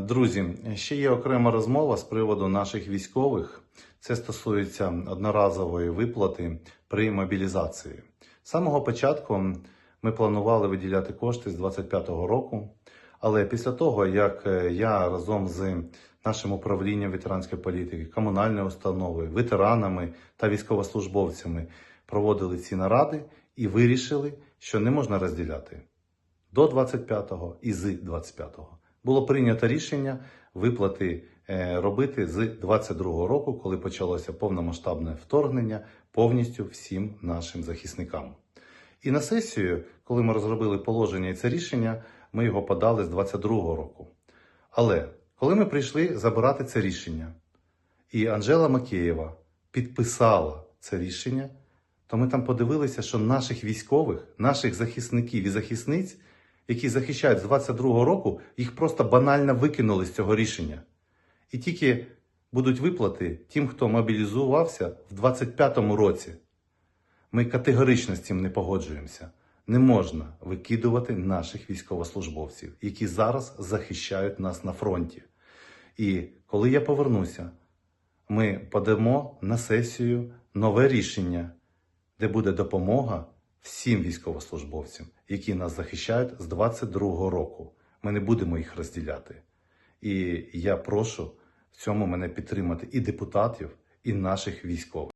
Друзі, ще є окрема розмова з приводу наших військових. Це стосується одноразової виплати при мобілізації. З самого початку ми планували виділяти кошти з 25-го року, але після того, як е, я разом з нашим управлінням ветеранської політики, комунальної установи, ветеранами та військовослужбовцями проводили ці наради і вирішили, що не можна розділяти до 25-го і з 25-го. Було прийнято рішення виплати е, робити з 22-го року, коли почалося повномасштабне вторгнення повністю всім нашим захисникам. І на сесію, коли ми розробили положення і це рішення, ми його подали з 22-го року. Але коли ми прийшли забирати це рішення, і Анжела Макеєва підписала це рішення, то ми там подивилися, що наших військових, наших захисників і захисниць, які захищають з 22-го року, їх просто банально викинули з цього рішення. І тільки будуть виплати тим, хто мобілізувався в 25-му році. Ми категорично з цим не погоджуємося. Не можна викидувати наших військовослужбовців, які зараз захищають нас на фронті. І коли я повернуся, ми подамо на сесію нове рішення, де буде допомога всім військовослужбовцям, які нас захищають з 22-го року. Ми не будемо їх розділяти. І я прошу в цьому мене підтримати і депутатів, і наших військових.